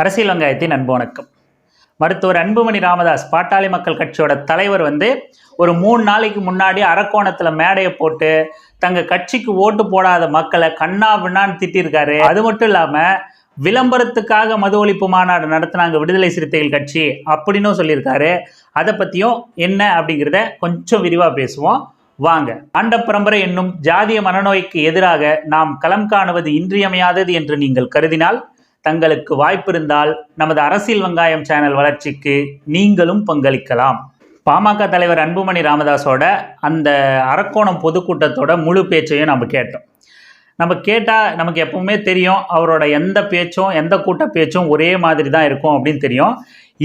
அரசியல் வங்காயத்தின் அன்பு வணக்கம். மருத்துவர் அன்புமணி ராமதாஸ் பாட்டாளி மக்கள் கட்சியோட தலைவர் வந்து ஒரு மூணு நாளைக்கு முன்னாடி அரக்கோணத்தில் மேடையை போட்டு தங்க கட்சிக்கு ஓட்டு போடாத மக்களை கண்ணா பின்னான்னு திட்டிருக்காரு. அது மட்டும் இல்லாமல் விளம்பரத்துக்காக மது ஒழிப்பு மாநாடு நடத்தினாங்க விடுதலை சிறுத்தைகள் கட்சி அப்படின்னும் சொல்லியிருக்காரு. அதை பற்றியும் என்ன அப்படிங்கிறத கொஞ்சம் விரிவாக பேசுவோம். வாங்க. ஆண்ட பரம்பரை என்னும் ஜாதிய மனநோய்க்கு எதிராக நாம் களம் காணுவது இன்றியமையாதது என்று நீங்கள் கருதினால் தங்களுக்கு வாய்ப்பிருந்தால் நமது அரசியல் வெங்காயம் சேனல் வளர்ச்சிக்கு நீங்களும் பங்களிக்கலாம். பாமக தலைவர் அன்புமணி ராமதாஸோட அந்த அரக்கோணம் பொதுக்கூட்டத்தோட முழு பேச்சையும் நம்ம கேட்டோம். நம்ம கேட்டால் நமக்கு எப்பவுமே தெரியும் அவரோட எந்த பேச்சும் எந்த கூட்ட பேச்சும் ஒரே மாதிரி தான் இருக்கும் அப்படின்னு தெரியும்.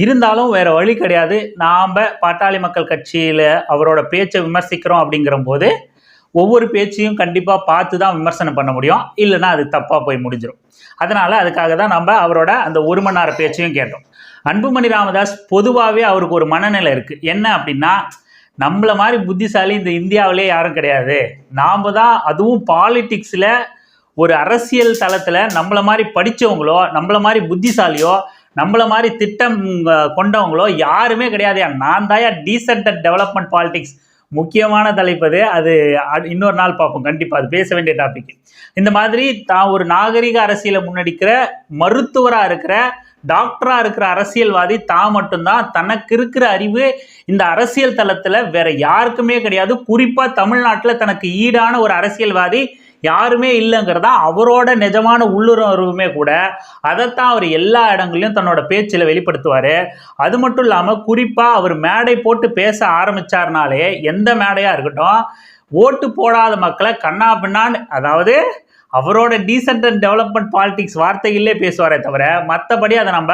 இருந்தாலும் வேறு வழி கிடையாது. நாம் பாட்டாளி மக்கள் கட்சியில் அவரோட பேச்சை விமர்சிக்கிறோம் அப்படிங்கிற போது ஒவ்வொரு பேச்சையும் கண்டிப்பாக பார்த்து தான் விமர்சனம் பண்ண முடியும். இல்லைன்னா அது தப்பாக போய் முடிஞ்சிடும் அதனால் அதுக்காக தான் நம்ம அவரோட அந்த ஒரு மணி நேர பேச்சையும் கேட்டோம். அன்புமணி ராமதாஸ் பொதுவாகவே அவருக்கு ஒரு மனநிலை இருக்குது என்ன அப்படின்னா நம்மளை மாதிரி புத்திசாலி இந்த இந்தியாவிலே யாரும் கிடையாது. நாம் தான் அதுவும் பாலிட்டிக்ஸில் ஒரு அரசியல் தளத்தில் நம்மளை மாதிரி படித்தவங்களோ நம்மளை மாதிரி புத்திசாலியோ நம்மளை மாதிரி திட்டம் கொண்டவங்களோ யாருமே கிடையாது. நான் தாயா டீசென்ட் டெவலப்மெண்ட் பாலிடிக்ஸ் முக்கியமான தலைப்பது அது. அ- இன்னொரு நாள் பார்ப்போம். கண்டிப்பாக அது பேச வேண்டிய டாபிக் இந்த மாதிரி தான் ஒரு நாகரிக அரசியலை முன்னெடுக்கிற மருத்துவராக இருக்கிற டாக்டராக இருக்கிற அரசியல்வாதி தான் மட்டும்தான் தனக்கு இருக்கிற அறிவு இந்த அரசியல் தளத்தில் வேற யாருக்குமே கிடையாது. குறிப்பாக தமிழ்நாட்டில் தனக்கு ஈடான ஒரு அரசியல்வாதி யாருமே இல்லைங்கிறதா அவரோட நிஜமான உள்ளுணர்வுமே கூட அதைத்தான் அவர் எல்லா இடங்களையும் தன்னோட பேச்சில் வெளிப்படுத்துவார். அது மட்டும் இல்லாமல் குறிப்பாக அவர் மேடை போட்டு பேச ஆரம்பிச்சார்னாலே எந்த மேடையாக இருக்கட்டும் ஓட்டு போடாத மக்களை கண்ணா பின்னான்னு அதாவது அவரோட டீசென்ட் அண்ட் டெவலப்மெண்ட் பாலிடிக்ஸ் வார்த்தைகளிலே பேசுவாரே தவிர மற்றபடி அதை நம்ம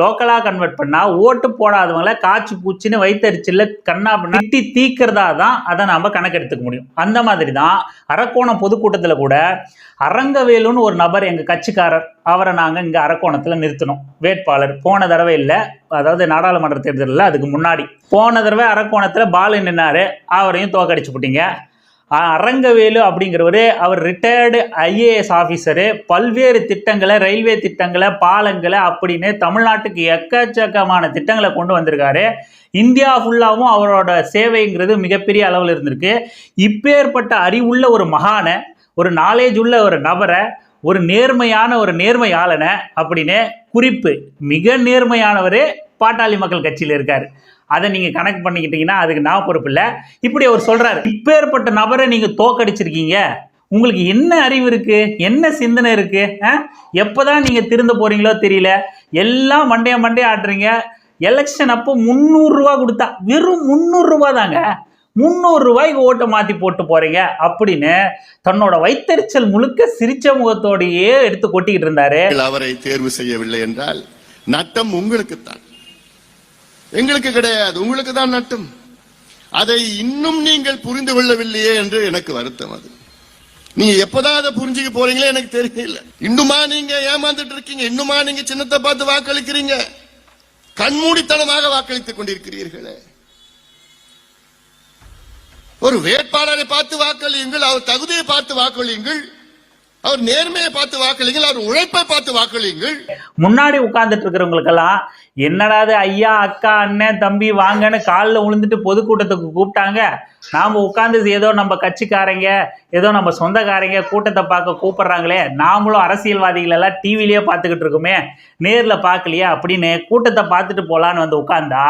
லோக்கலாக கன்வெர்ட் பண்ணால் ஓட்டு போடாதவங்கள காய்ச்சி பூச்சின்னு வைத்தறிச்சில் கண்ணா நட்டி தீக்கிறதா தான் அதை நம்ம கணக்கெடுத்துக்க முடியும். அந்த மாதிரி தான் அரக்கோணம் பொதுக்கூட்டத்தில் கூட அரங்கவேலுன்னு ஒரு நபர் எங்கள் கட்சிக்காரர் அவரை நாங்கள் இங்கே அரக்கோணத்தில் நிறுத்தினோம் வேட்பாளர். போன தடவை இல்லை அதாவது நாடாளுமன்ற தேர்தலில் அதுக்கு முன்னாடி. போன தடவை அரக்கோணத்தில் பாலு நின்னாரு அவரையும் தோக்கடிச்சு போட்டீங்க. அரங்கவேலு அப்படிங்கிறவர் அவர் ரிட்டையர்டு ஐஏஎஸ் ஆஃபீஸரு பல்வேறு திட்டங்களை ரயில்வே திட்டங்களை பாலங்களை அப்படின்னு தமிழ்நாட்டுக்கு எக்கச்சக்கமான திட்டங்களை கொண்டு வந்திருக்காரு. இந்தியா ஃபுல்லாகவும் அவரோட சேவைங்கிறது மிகப்பெரிய அளவில் இருந்திருக்கு. இப்பேற்பட்ட அறிவுள்ள ஒரு மகானை ஒரு நாலேஜ் உள்ள ஒரு நபரை ஒரு நேர்மையான ஒரு நேர்மையாளனை அப்படின்னு குறிப்பு மிக நேர்மையானவர் பாட்டாளி மக்கள் கட்சியில் இருக்கார். அதை நீங்கள் கனெக்ட் பண்ணிக்கிட்டீங்கன்னா அதுக்கு நான் பொறுப்பு இல்லை. இப்படி அவர் சொல்கிறார் இப்பேற்பட்ட நபரை நீங்கள் தோக்கடிச்சிருக்கீங்க. உங்களுக்கு என்ன அறிவு இருக்குது என்ன சிந்தனை இருக்குது எப்போ தான் நீங்கள் திருந்த போகிறீங்களோ தெரியல. எல்லாம் மண்டைய மண்டைய ஆடுறீங்க எலெக்ஷன் அப்போ முந்நூறுரூவா கொடுத்தா வெறும் முந்நூறுரூவா தாங்க. முந்நூறுரூவாய்க்கு ஓட்டை மாற்றி போட்டு போகிறீங்க அப்படின்னு தன்னோட வைத்தறிச்சல் முழுக்க சிரிச்ச முகத்தோடையே எடுத்து கொட்டிக்கிட்டு இருந்தாரு. அவரை தேர்வு செய்யவில்லை என்றால் நட்டம் உங்களுக்குத்தான். எங்களுக்கு கிடையாது உங்களுக்கு தான் நட்டம். அதை இன்னும் நீங்கள் புரிந்து கொள்ளவில்லையே என்று எனக்கு வருத்தம் அது. நீங்க எப்பதான் அதை புரிஞ்சுக்க போறீங்களே எனக்கு தெரியல. இன்னுமா நீங்க ஏமாந்துட்டு இருக்கீங்க? இன்னுமா நீங்க சின்னத்தை பார்த்து வாக்களிக்கிறீங்க? கண்மூடித்தனமாக வாக்களித்துக் கொண்டிருக்கிறீர்களே. ஒரு வேட்பாளரை பார்த்து வாக்களியுங்கள் அவர் தகுதியை பார்த்து வாக்களியுங்கள் அவர் நேர்மையை பார்த்து வாக்களியுங்கள் அவர் உழைப்பை பார்த்து வாக்களியுங்கள். முன்னாடி உட்கார்ந்துட்டு இருக்கிறவங்களுக்கெல்லாம் என்னடாது ஐயா அக்கா அண்ணன் தம்பி வாங்கன்னு காலில் விழுந்துட்டு பொதுக்கூட்டத்துக்கு கூப்பிட்டாங்க. நாம் உட்காந்து ஏதோ நம்ம கட்சிக்காரங்க ஏதோ நம்ம சொந்தக்காரங்க கூட்டத்தை பார்க்க கூப்பிட்றாங்களே நாமளும் அரசியல்வாதிகள் எல்லாம் டிவிலேயே பார்த்துக்கிட்டு இருக்கோமே நேரில் பார்க்கலையே அப்படின்னு கூட்டத்தை பார்த்துட்டு போகலான்னு வந்து உட்காந்தா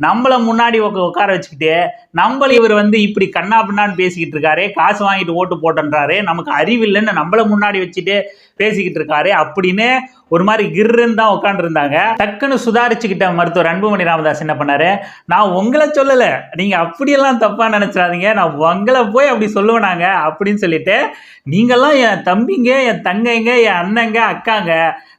நம்மளை முன்னாடி உட்கார வச்சுக்கிட்டு நம்மள இவர் வந்து இப்படி கண்ணா பின்னான்னு பேசிக்கிட்டு இருக்காரு காசு வாங்கிட்டு ஓட்டு போட்டுன்றாரு நமக்கு அறிவில்லைன்னு நம்மளை நம்மள முன்னாடி வச்சுட்டு பேசிக்கிட்டு இருக்காரு அப்படின்னு ஒரு மாதிரி கிர்ன்னு தான் உட்காந்துருந்தாங்க டக்குன்னு விசாரிச்சுக்கிட்ட மருத்துவர் அன்புமணி ராமதாஸ் என்ன பண்ணாரு? நான் உங்களை சொல்லலை. நீங்கள் அப்படியெல்லாம் தப்பாக நினச்சிடாதீங்க. நான் உங்களை போய் அப்படி சொல்லுவேனாங்க அப்படின்னு சொல்லிட்டு நீங்கள்லாம் என் தம்பிங்க என் தங்கைங்க என் அண்ணங்க அக்காங்க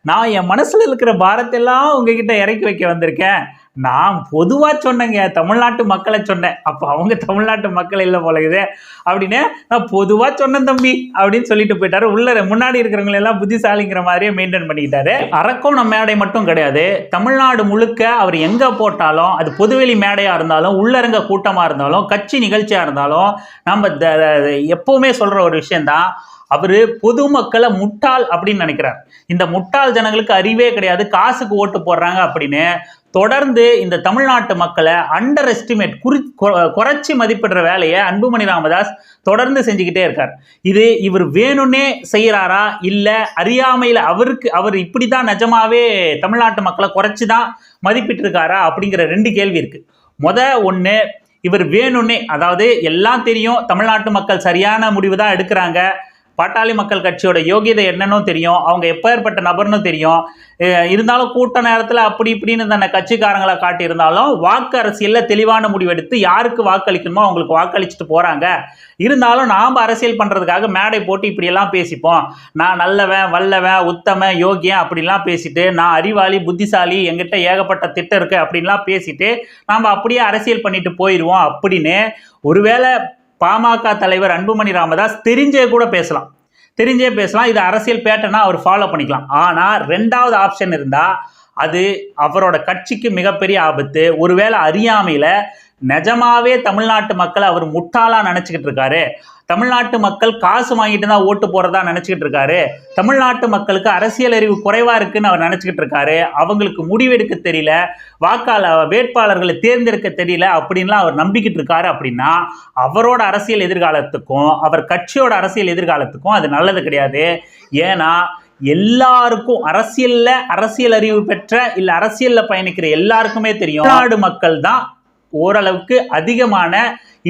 நான் என் மனசில் இருக்கிற பாரத்தெல்லாம் உங்ககிட்ட இறக்கி வைக்க வந்திருக்கேன். நான் பொதுவாக சொன்னேங்க தமிழ்நாட்டு மக்களை சொன்னேன். அப்போ அவங்க தமிழ்நாட்டு மக்கள் இல்லை போல இது அப்படின்னு நான் பொதுவாக சொன்னேன் தம்பி அப்படின்னு சொல்லிட்டு போயிட்டாரு. உள்ள முன்னாடி இருக்கிறவங்க எல்லாம் புத்திசாலிங்கிற மாதிரியே மெயின்டைன் பண்ணிக்கிட்டாரு. அரக்கோணம் மேடை மட்டும் கிடையாது. தமிழ்நாடு முழுக்க அவர் எங்கே போட்டாலும் அது பொதுவெளி மேடையாக இருந்தாலும் உள்ளரங்க கூட்டமாக இருந்தாலும் கட்சி நிகழ்ச்சியாக இருந்தாலும் நம்ம த- த- எப்பவுமே சொல்கிற ஒரு விஷயந்தான் அவரு பொதுமக்களை முட்டாள் அப்படின்னு நினைக்கிறார். இந்த முட்டாள் ஜனங்களுக்கு அறிவே கிடையாது. காசுக்கு ஓட்டு போடுறாங்க அப்படின்னு தொடர்ந்து இந்த தமிழ்நாட்டு மக்களை அண்டர் எஸ்டிமேட் குறி கொ- குறைச்சி மதிப்பிடுற வேலையை அன்புமணி ராமதாஸ் தொடர்ந்து செஞ்சுக்கிட்டே இருக்கார். இது இவர் வேணும்னே செய்கிறாரா இல்லை அறியாமையில் அவருக்கு அவர் இப்படி தான் நிஜமாவே தமிழ்நாட்டு மக்களை குறைச்சி தான் மதிப்பிட்டு இருக்காரா அப்படிங்கிற ரெண்டு கேள்வி இருக்குது முத ஒன்று இவர் வேணும்னே அதாவது எல்லாம் தெரியும் தமிழ்நாட்டு மக்கள் சரியான முடிவு தான் எடுக்கிறாங்க. பாட்டாளி மக்கள் கட்சியோட யோகியதை என்னன்னு தெரியும் அவங்க எப்பேற்பட்ட நபர்னு தெரியும். இருந்தாலும் கூட்ட நேரத்தில் அப்படி இப்படின்னு தன்னை கட்சிக்காரங்களை காட்டியிருந்தாலும் வாக்கு அரசியலில் தெளிவான முடிவெடுத்து யாருக்கு வாக்களிக்கணுமோ அவங்களுக்கு வாக்களிச்சுட்டு போகிறாங்க இருந்தாலும் நாம் அரசியல் பண்ணுறதுக்காக மேடை போட்டு இப்படியெல்லாம் பேசிப்போம். நான் நல்லவன் வல்லவன் உத்தமன் யோகியன் அப்படிலாம் பேசிட்டு நான் அறிவாளி புத்திசாலி எங்கிட்ட ஏகப்பட்ட திட்டம் இருக்குது அப்படின்லாம் பேசிட்டு நாம் அப்படியே அரசியல் பண்ணிட்டு போயிடுவோம் அப்படின்னு. ஒருவேளை பாமக தலைவர் அன்புமணி ராமதாஸ் தெரிஞ்சே கூட பேசலாம். தெரிஞ்சே பேசலாம். இது அரசியல் பேட்டனா அவர் ஃபாலோ பண்ணிக்கலாம். ஆனால் ரெண்டாவது ஆப்ஷன் இருந்தால் அது அவரோட கட்சிக்கு மிகப்பெரிய ஆபத்து. ஒருவேளை அறியாமையில் நிஜமாவே தமிழ்நாட்டு மக்களை அவர் முட்டாளா நினச்சிக்கிட்டு இருக்காரு. தமிழ்நாட்டு மக்கள் காசு வாங்கிட்டு தான் ஓட்டு போறதா நினச்சிக்கிட்டு இருக்காரு. தமிழ்நாட்டு மக்களுக்கு அரசியல் அறிவு குறைவா இருக்குன்னு அவர் நினச்சிக்கிட்டு இருக்காரு. அவங்களுக்கு முடிவெடுக்க தெரியல. வாக்காள வேட்பாளர்களை தேர்ந்தெடுக்க தெரியல அப்படின்லாம் அவர் நம்பிக்கிட்டு இருக்காரு அப்படின்னா அவரோட அரசியல் எதிர்காலத்துக்கும் அவர் கட்சியோட அரசியல் எதிர்காலத்துக்கும் அது நல்லது கிடையாது. ஏன்னா எல்லாருக்கும் அரசியல்ல அரசியல் அறிவு பெற்ற இல்ல அரசியல்ல பயணிக்கிற எல்லாருக்குமே தெரியும். நாடு மக்கள் தான் ஓரளவுக்கு அதிகமான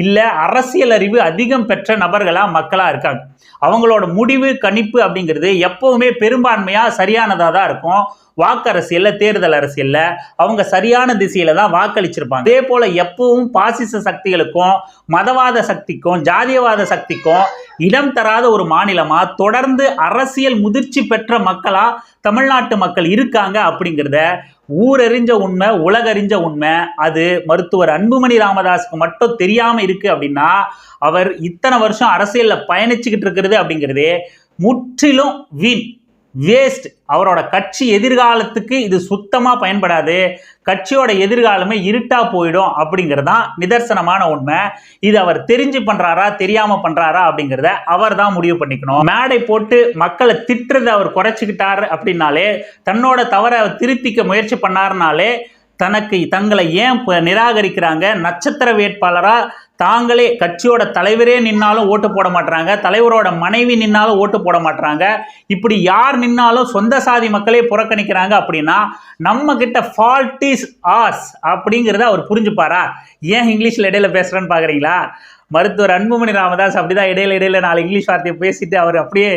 இல்லை அரசியல் அறிவு அதிகம் பெற்ற நபர்களாக மக்களாக இருக்காங்க. அவங்களோட முடிவு கணிப்பு அப்படிங்கிறது எப்போவுமே பெரும்பான்மையாக சரியானதாக தான் இருக்கும். வாக்கு அரசியலில் தேர்தல் அரசியலில் அவங்க சரியான திசையில் தான் வாக்களிச்சிருப்பாங்க. அதே போல் எப்பவும் பாசிச சக்திகளுக்கும் மதவாத சக்திக்கும் ஜாதியவாத சக்திக்கும் இடம் தராத ஒரு மாநிலமா? தொடர்ந்து அரசியல் முதிர்ச்சி பெற்ற மக்களா? தமிழ்நாட்டு மக்கள் இருக்காங்க அப்படிங்கிறத ஊரறிஞ்ச உண்மை உலகறிஞ்ச உண்மை. அது மருத்துவர் அன்புமணி ராமதாஸுக்கு மட்டும் தெரியாம இருக்கு அப்படின்னா அவர் இத்தனை வருஷம் அரசியல்ல பயணிச்சுக்கிட்டு இருக்கிறது அப்படிங்கிறதே முற்றிலும் வீண். வேஸ்ட் அவரோட கட்சி எதிர்காலத்துக்கு இது சுத்தமாக பயன்படாது. கட்சியோட எதிர்காலமே இருட்டாக போயிடும் அப்படிங்கிறது தான் நிதர்சனமான உண்மை. இது அவர் தெரிஞ்சு பண்ணுறாரா தெரியாமல் பண்ணுறாரா அப்படிங்கிறத அவர் தான் முடிவு பண்ணிக்கணும். மேடை போட்டு மக்களை திட்டுறதை அவர் குறைச்சிக்கிட்டார் அப்படின்னாலே தன்னோட தவறை அவர் திருத்திக்க முயற்சி பண்ணாருனாலே தனக்கு தங்களை ஏன் ப- நிராகரிக்கிறாங்க? நட்சத்திர வேட்பாளராக தாங்களே கட்சியோட தலைவரே நின்னாலும் ஓட்டு போட மாட்டாங்க தலைவரோட மனைவி நின்னாலும் ஓட்டு போட மாட்டாங்க இப்படி யார் நின்னாலும் சொந்த சாதி மக்களே புறக்கணிக்கிறாங்க அப்படின்னா நம்ம கிட்ட ஃபால்ட் இஸ் ஆஸ் அப்படிங்கிறத அவர் புரிஞ்சுப்பாரா? ஏன் இங்கிலீஷில் இடையில பேசுறேன்னு பாக்குறீங்களா? மருத்துவர் அன்புமணி ராமதாஸ் அப்படிதான் இடையில இடையில நாலு இங்கிலீஷ் வார்த்தையை பேசிட்டு அவர் அப்படியே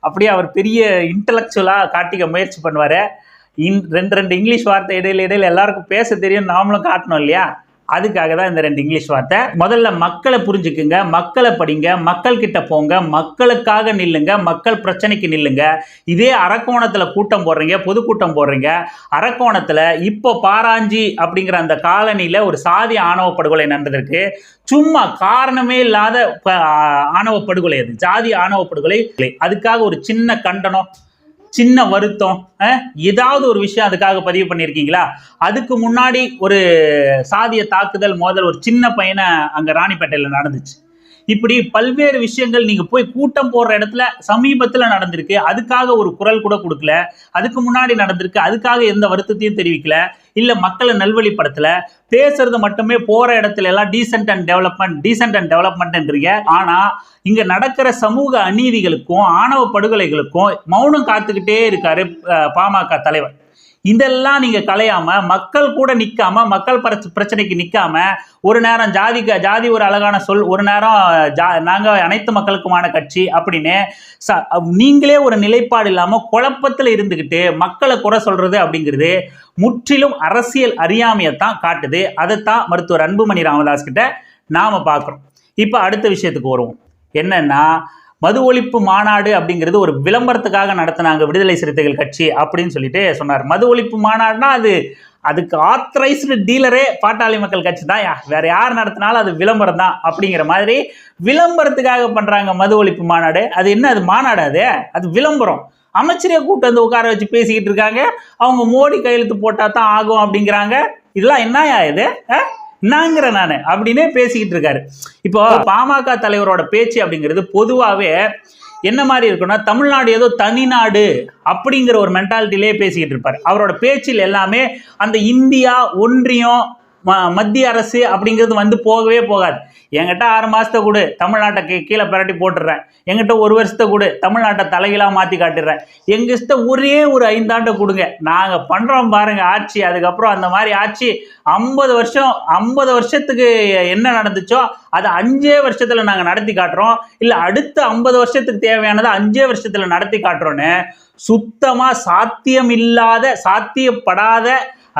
அப்படியே அவர் பெரிய இன்டலெக்சுவலாக காட்டிக்க முயற்சி பண்ணுவார். இன் ரெண்டு ரெண்டு இங்கிலீஷ் வார்த்தை இடையில இடையில எல்லாருக்கும் பேச தெரியும் நாமளும் காட்டணும் இல்லையா? அதுக்காக தான் இந்த ரெண்டு இங்கிலீஷ் வார்த்தை. முதல்ல மக்களை புரிஞ்சுக்குங்க மக்களை படிங்க மக்கள் கிட்ட போங்க மக்களுக்காக நில்லுங்க மக்கள் பிரச்சனைக்கு நில்லுங்க. இதே அரக்கோணத்தில் கூட்டம் போடுறீங்க பொதுக்கூட்டம் போடுறீங்க. அரக்கோணத்தில் இப்போ பாராஞ்சி அப்படிங்கிற அந்த காலனியில் ஒரு சாதி ஆணவ படுகொலை நடந்திருக்கு. சும்மா காரணமே இல்லாத ஆணவ படுகொலை அது ஜாதி ஆணவ படுகொலை. அதுக்காக ஒரு சின்ன கண்டனம். சின்ன வருத்தம் ஏதாவது ஒரு விஷயம் அதுக்காக பதிவு பண்ணியிருக்கீங்களா அதுக்கு முன்னாடி ஒரு சாதிய தாக்குதல் மோதல் ஒரு சின்ன பையனை அங்கே ராணிப்பேட்டையில் நடந்துச்சு. இப்படி பல்வேறு விஷயங்கள் நீங்க போய் கூட்டம் போடுற இடத்துல சமீபத்துல நடந்திருக்கு. அதுக்காக ஒரு குரல் கூட கொடுக்கல. அதுக்கு முன்னாடி நடந்திருக்கு. அதுக்காக எந்த வருத்தத்தையும் தெரிவிக்கல. இல்ல மக்களை நல்வழிப்படுத்தல. பேசுறது மட்டுமே போற இடத்துல எல்லாம் decent and development decent and டெவலப்மெண்ட்ன்றீங்க ஆனா இங்க நடக்கிற சமூக அநீதிகளுக்கும் ஆணவ படுகொலைகளுக்கும் மௌனம் காத்துக்கிட்டே இருக்காரு பாமக தலைவர். இதெல்லாம் நீங்க கலையாம மக்கள் கூட நிக்காம மக்கள் பிரச்சனைக்கு நிக்காம ஒரு நேரம் ஜாதி ஜாதி ஒரு அழகான சொல் ஒரு நேரம் ஜா நாங்க அனைத்து மக்களுக்குமான கட்சி அப்படின்னு ச- நீங்களே ஒரு நிலைப்பாடு இல்லாம குழப்பத்துல இருந்துகிட்டு மக்களை குறை சொல்றது அப்படிங்கிறது முற்றிலும் அரசியல் அறியாமையத்தான் காட்டுது. அதைத்தான் மருத்துவர் அன்புமணி ராமதாஸ் கிட்ட நாம பார்க்குறோம். இப்போ அடுத்த விஷயத்துக்கு வருவோம். என்னன்னா மது ஒழிப்பு மாநாடு அப்படிங்கிறது ஒரு விளம்பரத்துக்காக நடத்தினாங்க விடுதலை சிறுத்தைகள் கட்சி அப்படின்னு சொல்லிட்டு சொன்னார். மது ஒழிப்பு மாநாடுனா அது அதுக்கு ஆத்தரைஸ்டு டீலரே பாட்டாளி மக்கள் கட்சி தான். யா- வேற யார் நடத்தினாலும் அது விளம்பரம் தான் அப்படிங்கிற மாதிரி விளம்பரத்துக்காக பண்றாங்க மது ஒழிப்பு மாநாடு. அது என்ன அது மாநாடு அது? அது விளம்பரம். அமைச்சரே கூட்டு வந்து உட்கார வச்சு பேசிக்கிட்டு இருக்காங்க. அவங்க மோடி கையெழுத்து போட்டா தான் ஆகும் அப்படிங்கிறாங்க. இதெல்லாம் என்னயா இது? நாங்கிற நான் அப்படின்னே பேசிக்கிட்டு இருக்காரு. இப்போ பாமக தலைவரோட பேச்சு அப்படிங்கிறது பொதுவாகவே என்ன மாதிரி இருக்குன்னா தமிழ்நாடு ஏதோ தனிநாடு அப்படிங்கிற ஒரு மென்டாலிட்டிலே பேசிக்கிட்டு இருப்பார். அவரோட பேச்சில் எல்லாமே அந்த இந்தியா ஒன்றியம் ம மத்திய அரசு அப்படிங்கிறது வந்து போகவே போகாது. என்கிட்ட ஆறு மாதத்தை கொடு தமிழ்நாட்டை கீ கீழே பிரட்டி போட்டுடுறேன். என்கிட்ட ஒரு வருஷத்தை கொடு தமிழ்நாட்டை தலைகீழாக மாற்றி காட்டிடுறேன். எங்கிட்ட ஒரே ஒரு ஐந்தாண்டை கொடுங்க. நாங்கள் பண்ணுறோம் பாருங்கள் ஆட்சி. அதுக்கப்புறம் அந்த மாதிரி ஆட்சி ஐம்பது வருஷம் ஐம்பது வருஷத்துக்கு என்ன நடந்துச்சோ அதை அஞ்சே வருஷத்தில் நாங்கள் நடத்தி காட்டுறோம். இல்லை அடுத்த ஐம்பது வருஷத்துக்கு தேவையானதை அஞ்சே வருஷத்தில் நடத்தி காட்டுறோன்னு சுத்தமாக சாத்தியம் இல்லாத சாத்தியப்படாத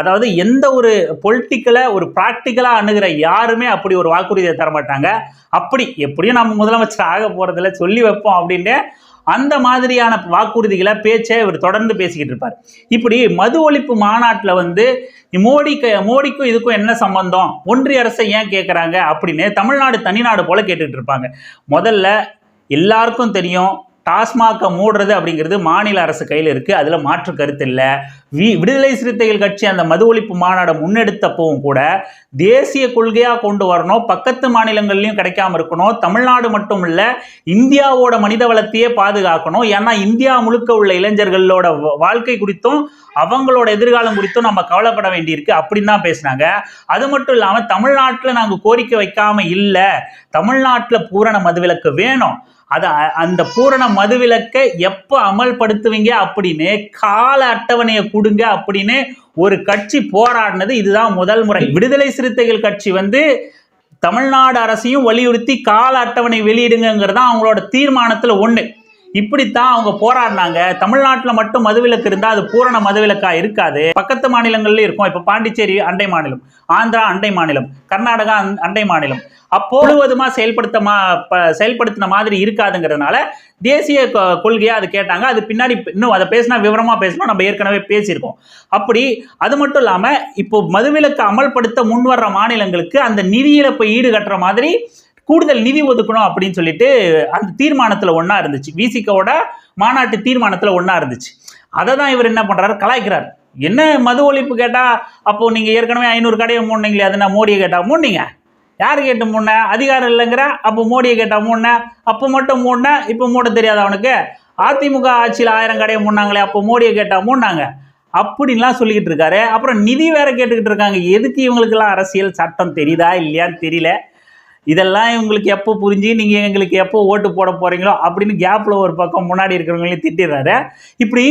அதாவது எந்த ஒரு பொலிட்டிக்கலை ஒரு ப்ராக்டிக்கலாக அணுகிற யாருமே அப்படி ஒரு வாக்குறுதியை தர மாட்டாங்க அப்படி எப்படியும் நம்ம முதலமைச்சர் ஆக போகிறதில்ல சொல்லி வைப்போம் அப்படின்ட்டு அந்த மாதிரியான வாக்குறுதிகளை பேச்சை இவர் தொடர்ந்து பேசிக்கிட்டு இருப்பார். இப்படி மது ஒழிப்பு மாநாட்டில் வந்து மோடிக்கு மோடிக்கும் இதுக்கும் என்ன சம்பந்தம்? ஒன்றிய அரசை ஏன் கேட்குறாங்க அப்படின்னு தமிழ்நாடு தனிநாடு போல கேட்டுக்கிட்டு இருப்பாங்க. முதல்ல எல்லாருக்கும் தெரியும் டாஸ்மாகை மூடுறது அப்படிங்கிறது மாநில அரசு கையில் இருக்குது அதில் மாற்று கருத்து இல்லை. வி விடுதலை சிறுத்தைகள் கட்சி அந்த மது ஒழிப்பு மாநாடை முன்னெடுத்தப்பவும் கூட தேசிய கொள்கையாக கொண்டு வரணும் பக்கத்து மாநிலங்கள்லையும் கிடைக்காம இருக்கணும் தமிழ்நாடு மட்டும் இல்லை இந்தியாவோட மனித வளத்தையே பாதுகாக்கணும். ஏன்னா இந்தியா முழுக்க உள்ள இளைஞர்களோட வாழ்க்கை குறித்தும் அவங்களோட எதிர்காலம் குறித்தும் நம்ம கவலைப்பட வேண்டியிருக்கு. அப்படின்னு தான் பேசினாங்க. அது மட்டும் இல்லாமல் தமிழ்நாட்டில் நாங்கள் கோரிக்கை வைக்காம இல்லை. தமிழ்நாட்டில் பூரண மதுவிலக்கு வேணும். அது அ- அந்த பூரண மதுவிலக்கை எப்போ அமல்படுத்துவீங்க அப்படின்னு கால அட்டவணையை கொடுங்க அப்படின்னு ஒரு கட்சி போராடினது இதுதான் முதல் முறை. விடுதலை சிறுத்தைகள் கட்சி வந்து தமிழ்நாடு அரசையும் வலியுறுத்தி கால அட்டவணை வெளியிடுங்கிறது தான் அவங்களோட தீர்மானத்தில் ஒன்று இப்படித்தான் அவங்க போராடினாங்க. தமிழ்நாட்டில் மட்டும் மதுவிலக்கு இருந்தால் அது பூரண மதுவிலக்கா இருக்காது. பக்கத்து மாநிலங்கள்லயும் இருக்கும். இப்போ பாண்டிச்சேரி அண்டை மாநிலம் ஆந்திரா அண்டை மாநிலம் கர்நாடகா அந்- அண்டை மாநிலம். அப்போ முழுவதுமா செயல்படுத்த மா செயல்படுத்தின மாதிரி இருக்காதுங்கிறதுனால தேசிய கொள்கையை கொள்கையா அது கேட்டாங்க. அது பின்னாடி இன்னும் அதை பேசினா விவரமா பேசணும். நம்ம ஏற்கனவே பேசியிருக்கோம். அப்படி அது மட்டும் இல்லாம இப்போ மதுவிலக்கு அமல்படுத்த முன்வர்ற மாநிலங்களுக்கு அந்த நிதியில போய் ஈடுகட்டுற மாதிரி கூடுதல் நிதி ஒதுக்கணும் அப்படின்னு சொல்லிட்டு அந்த தீர்மானத்தில் ஒன்றா இருந்துச்சு. விசிகோட மாநாட்டு தீர்மானத்தில் ஒன்றா இருந்துச்சு. அதை தான் இவர் என்ன பண்ணுறாரு கலாய்க்கிறார். என்ன மது ஒழிப்பு கேட்டால் அப்போது நீங்கள் ஏற்கனவே ஐநூறு கடையை மூடினீங்களே அதை நான் மோடியை கேட்டால் மூடினீங்க? யார் கேட்டு மூடின? அதிகாரம் இல்லைங்கிற அப்போ மோடியை கேட்டால் மூடின? அப்போ மட்டும் மூடின இப்போ மூட தெரியாது அவனுக்கு. அதிமுக ஆட்சியில் ஆயிரம் கடையை மூடினாங்களே அப்போ மோடியை கேட்டால் மூடினாங்க. அப்படின்லாம் சொல்லிக்கிட்டு இருக்காரு. அப்புறம் நிதி வேற கேட்டுக்கிட்டு இருக்காங்க. எதுக்கு இவங்களுக்கெல்லாம் அரசியல் சட்டம் தெரியுதா இல்லையான்னு தெரியல. இதெல்லாம் இவங்களுக்கு எப்போ புரிஞ்சு நீங்கள் எங்களுக்கு எப்போ ஓட்டு போட போகிறீங்களோ அப்படின்னு கேப்பில் ஒரு பக்கம் முன்னாடி இருக்கிறவங்களையும் திட்டிடுறாரு. இப்படி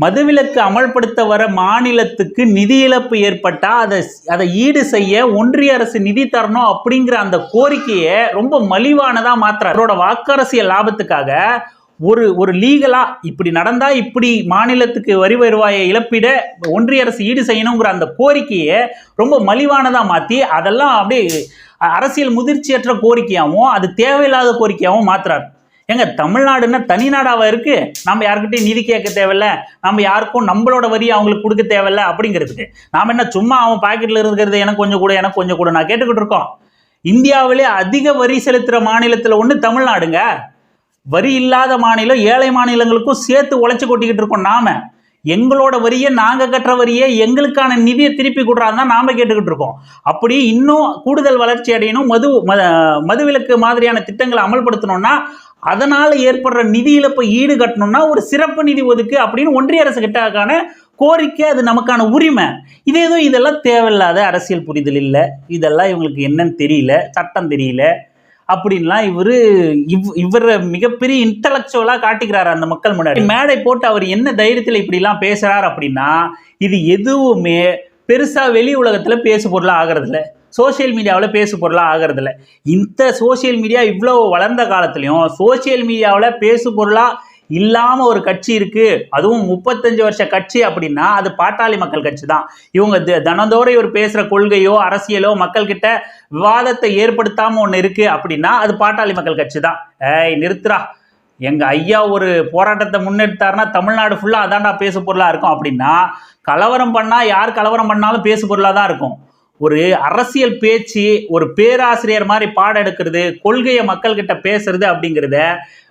மதுவிலக்கு அமல்படுத்த வர மாநிலத்துக்கு நிதி இழப்பு ஏற்பட்டால் அதை அதை ஈடு செய்ய ஒன்றிய அரசு நிதி தரணும் அப்படிங்கிற அந்த கோரிக்கையை ரொம்ப மலிவானதாக மாத்துறாரு. அவரோட வாக்கரசியல் லாபத்துக்காக ஒரு ஒரு லீகலாக இப்படி நடந்தால் இப்படி மாநிலத்துக்கு வரி வருவாயை இழப்பீட ஒன்றிய அரசு ஈடு செய்யணுங்கிற அந்த கோரிக்கையை ரொம்ப மலிவானதாக மாற்றி அதெல்லாம் அப்படியே அரசியல் முதிர்ச்சியற்ற கோரிக்கையாகவும் அது தேவையில்லாத கோரிக்கையாகவும் மாற்றுறாரு ஏங்க தமிழ்நாடுன்னா தனி நாடாவா இருக்கு? நம்ம யாருக்கிட்டையும் நிதி கேட்க தேவையில்ல. நம்ம யாருக்கும் நம்மளோட வரி அவங்களுக்கு கொடுக்க தேவையில்ல அப்படிங்கிறதுக்கு. நாம என்ன சும்மா அவன் பாக்கெட்ல இருக்கிறது எனக்கு கொஞ்சம் கூட எனக்கு கொஞ்சம் கூட நான் கேட்டுக்கிட்டு இருக்கோம். இந்தியாவிலே அதிக வரி செலுத்துற மாநிலத்துல ஒண்ணு தமிழ்நாடுங்க. வரி இல்லாத மாநிலம் ஏழை மாநிலங்களுக்கும் சேர்த்து உழைச்சி கொட்டிக்கிட்டு இருக்கோம் நாம. எங்களோட வரியை நாங்கள் கட்டுற வரியை எங்களுக்கான நிதியை திருப்பி கொடுறாருன்னா நாம் கேட்டுக்கிட்டு இருக்கோம். அப்படி இன்னும் கூடுதல் வளர்ச்சி அடையணும் மது ம- மதுவிலக்கு மாதிரியான திட்டங்களை அமல்படுத்தணும்னா அதனால் ஏற்படுற நிதி இழப்பை ஈடு கட்டணும்னா ஒரு சிறப்பு நிதி ஒதுக்கு அப்படின்னு ஒன்றிய அரசு கிட்டக்கான கோரிக்கை அது நமக்கான உரிமை. இதே ஏதோ இதெல்லாம் தேவையில்லாத அரசியல் புரிதல் இல்லை. இதெல்லாம் இவங்களுக்கு என்னன்னு தெரியல சட்டம் தெரியல. அப்படின்லாம் இவர் இவ் இவரை மிகப்பெரிய இன்டலெக்சுவலாக காட்டிக்கிறாரு அந்த மக்கள் முன்னாடி. மேடை போட்டு அவர் என்ன தைரியத்தில் இப்படிலாம் பேசுகிறார் அப்படின்னா இது எதுவுமே பெருசாக வெளி உலகத்தில் பேசு பொருளாக ஆகிறதில்ல. சோஷியல் மீடியாவில் பேசு பொருளாக ஆகிறதில்ல. இந்த சோஷியல் மீடியா இவ்வளோ வளர்ந்த காலத்துலேயும் சோஷியல் மீடியாவில் பேசு பொருளாக இல்லாமல் ஒரு கட்சி இருக்குது அதுவும் முப்பத்தஞ்சு வருஷ கட்சி அப்படின்னா அது பாட்டாளி மக்கள் கட்சி தான். இவங்க தினந்தோறும் இவர் பேசுகிற கொள்கையோ அரசியலோ மக்கள்கிட்ட விவாதத்தை ஏற்படுத்தாமல் ஒன்று இருக்குது அப்படின்னா அது பாட்டாளி மக்கள் கட்சி தான். ஏய் நிறுத்துறா எங்கள் ஐயா ஒரு போராட்டத்தை முன்னெடுத்தாருன்னா தமிழ்நாடு ஃபுல்லாக அதான்டா பேசு பொருளாக இருக்கும். அப்படின்னா கலவரம் பண்ணால் யார் கலவரம் பண்ணாலும் பேசு பொருளாக தான் இருக்கும். ஒரு அரசியல் பேச்சு ஒரு பேராசிரியர் மாதிரி பாடம் எடுக்கிறது கொள்கையை மக்கள்கிட்ட பேசுறது அப்படிங்கிறத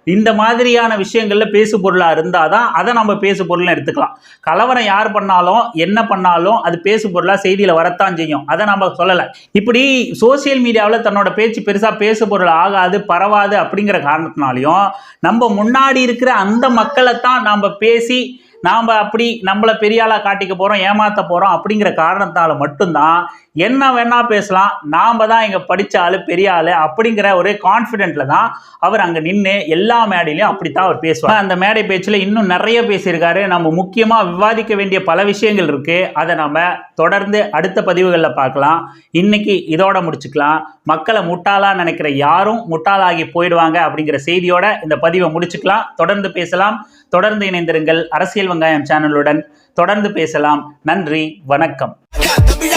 இந்த மாதிரியான விஷயங்கள்ல பேசு பொருளாக இருந்தால் தான் அதை நம்ம பேசு பொருள்னு எடுத்துக்கலாம். கலவரம் யார் பண்ணாலும் என்ன பண்ணாலும் அது பேசு பொருளாக செய்தியில் வரத்தான் செய்யும். அதை நம்ம சொல்லலை. இப்படி சோசியல் மீடியாவில் தன்னோட பேச்சு பெருசாக பேசு பொருள் ஆகாது பரவாது அப்படிங்கிற காரணத்தினாலையும் நம்ம முன்னாடி இருக்கிற அந்த மக்களை தான் நாம் பேசி நாம் அப்படி நம்மளை பெரியாளாக காட்டிக்க போகிறோம் ஏமாற்ற போகிறோம் அப்படிங்கிற காரணத்தால் மட்டும்தான் என்ன வேணா பேசலாம். நாம் தான் இங்கே படித்த ஆள் பெரிய ஆள் அப்படிங்கிற ஒரு கான்ஃபிடென்ட்ல தான் அவர் அங்கே நின்று எல்லா மேடையிலையும் அப்படித்தான் அவர் பேசுவார். அந்த மேடை பேச்சில் இன்னும் நிறைய பேசியிருக்காரு. நம்ம முக்கியமாக விவாதிக்க வேண்டிய பல விஷயங்கள் இருக்குது அதை நம்ம தொடர்ந்து அடுத்த பதிவுகளில் பார்க்கலாம். இன்னைக்கு இதோட முடிச்சுக்கலாம். மக்களை முட்டாளாக நினைக்கிற யாரும் முட்டாளாகி போயிடுவாங்க அப்படிங்கிற செய்தியோட இந்த பதிவை முடிச்சுக்கலாம். தொடர்ந்து பேசலாம். தொடர்ந்து இணைந்திருங்கள் அரசியல் வெங்காயம் சேனலுடன் தொடர்ந்து பேசலாம். நன்றி. வணக்கம். Got